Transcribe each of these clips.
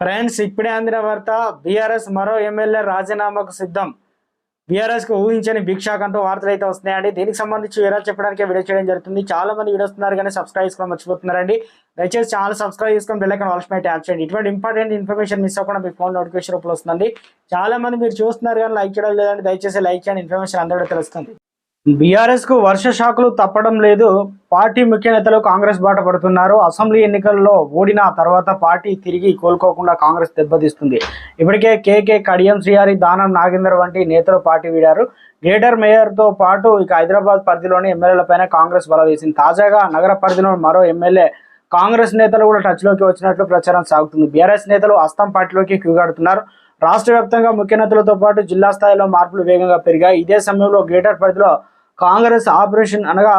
Friends ఇప్పుడే అందిన వార్త బీఆర్ఎస్ మరో ఎమ్మెల్యే రాజీనామాకు సిద్ధం. బీఆర్ఎస్కు ఊహించని భిక్షాకంటూ వార్తలు అయితే వస్తున్నాయండి. దీనికి సంబంధించి వివరాలు చెప్పడానికి వీడియో చేయడం జరుగుతుంది. చాలా మంది వీడియో వస్తున్నారు కానీ సబ్స్క్రైబ్ చేసుకోవడం మర్చిపోతున్నారండి. దయచేసి ఛానల్ సబ్స్క్రైబ్ చేసుకొని బెల్లైకన్ ఐకాన్ ఆల్స్ ట్యాప్ చేయండి. ఇటువంటి ఇంపార్టెంట్ ఇన్ఫర్మేషన్ మిస్ అవ్వకుండా మీ ఫోన్ నోటిఫికేషన్ రూపంలో వస్తుంది చాలా మంది మీరు చూస్తున్నారు కానీ లైక్ చేయడం లేదండి. దయచేసి లైక్ చేయండి. ఇన్ఫర్మేషన్ అందరూ తెలుస్తుంది. బీఆర్ఎస్కు వర్ష షాకులు తప్పడం లేదు. పార్టీ ముఖ్య నేతలు కాంగ్రెస్ బాట పడుతున్నారు. అసెంబ్లీ ఎన్నికల్లో ఓడిన తర్వాత పార్టీ తిరిగి కోలుకోకుండా కాంగ్రెస్ దెబ్బతీస్తుంది. ఇప్పటికే కేకే కడియం శ్రీహారి దానం నాగేందర్ వంటి నేతలు పార్టీ వీడారు. గ్రేటర్ మేయర్తో పాటు ఇక హైదరాబాద్ పరిధిలోని ఎమ్మెల్యేలపైన కాంగ్రెస్ బల వేసింది. తాజాగా నగర పరిధిలో మరో ఎమ్మెల్యే కాంగ్రెస్ నేతలు కూడా టచ్లోకి వచ్చినట్లు ప్రచారం సాగుతుంది. బీఆర్ఎస్ నేతలు అస్తం పార్టీలోకి క్యూగాడుతున్నారు. రాష్ట్ర వ్యాప్తంగా ముఖ్య నేతలతో పాటు జిల్లా స్థాయిలో మార్పులు వేగంగా పెరిగాయి. ఇదే సమయంలో గ్రేటర్ పరిధిలో కాంగ్రెస్ ఆపరేషన్ అనగా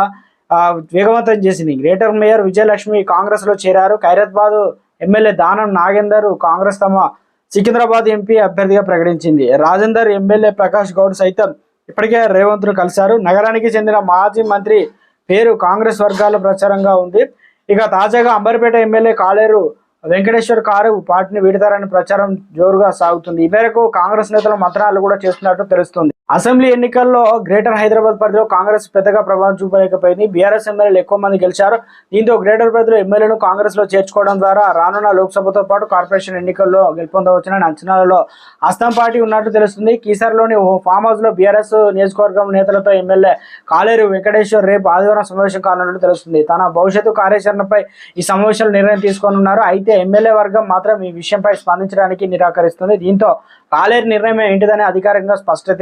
వేగవంతం చేసింది. గ్రేటర్ మేయర్ విజయలక్ష్మి కాంగ్రెస్లో చేరారు ఖైరతాబాద్ ఎమ్మెల్యే దానం నాగేందర్ కాంగ్రెస్ తమ సికింద్రాబాద్ ఎంపీ అభ్యర్థిగా ప్రకటించింది. రాజేందర్ ఎమ్మెల్యే ప్రకాష్ గౌడ్ సైతం ఇప్పటికే రేవంత్ను కలిశారు. నగరానికి చెందిన మాజీ మంత్రి పేరు కాంగ్రెస్ వర్గాల్లో ప్రచారంగా ఉంది. ఇక తాజాగా అంబర్పేట ఎమ్మెల్యే కాలేరు వెంకటేశ్వర్ కారు పార్టీని వీడతారని ప్రచారం జోరుగా సాగుతుంది. ఈ మేరకు కాంగ్రెస్ నేతలు మంత్రాలు కూడా చేస్తున్నట్టు తెలుస్తుంది. అసెంబ్లీ ఎన్నికల్లో గ్రేటర్ హైదరాబాద్ పరిధిలో కాంగ్రెస్ పెద్దగా ప్రభావం చూపలేకపోయింది. బీఆర్ఎస్ ఎమ్మెల్యేలు ఎక్కువ మంది గెలిచారు. దీంతో గ్రేటర్ పరిధిలో ఎమ్మెల్యేలను కాంగ్రెస్లో చేర్చుకోవడం ద్వారా రానున్న లోక్సభతో పాటు కార్పొరేషన్ ఎన్నికల్లో గెలుపొందవచ్చునని అంచనాలలో అస్సాం పార్టీ ఉన్నట్టు తెలుస్తుంది. కీసర్లోని ఓ ఫామ్ హౌస్లో బీఆర్ఎస్ నియోజకవర్గం నేతలతో ఎమ్మెల్యే కాలేరు వెంకటేశ్వర్ రేపు ఆదివారం సమావేశం కానున్నట్టు తెలుస్తుంది. తన భవిష్యత్తు కార్యాచరణపై ఈ సమావేశంలో నిర్ణయం తీసుకోనున్నారు. అయితే ఎమ్మెల్యే వర్గం మాత్రం ఈ విషయంపై స్పందించడానికి నిరాకరిస్తుంది. దీంతో కాలేరు నిర్ణయం ఏంటిదని అధికారికంగా స్పష్టత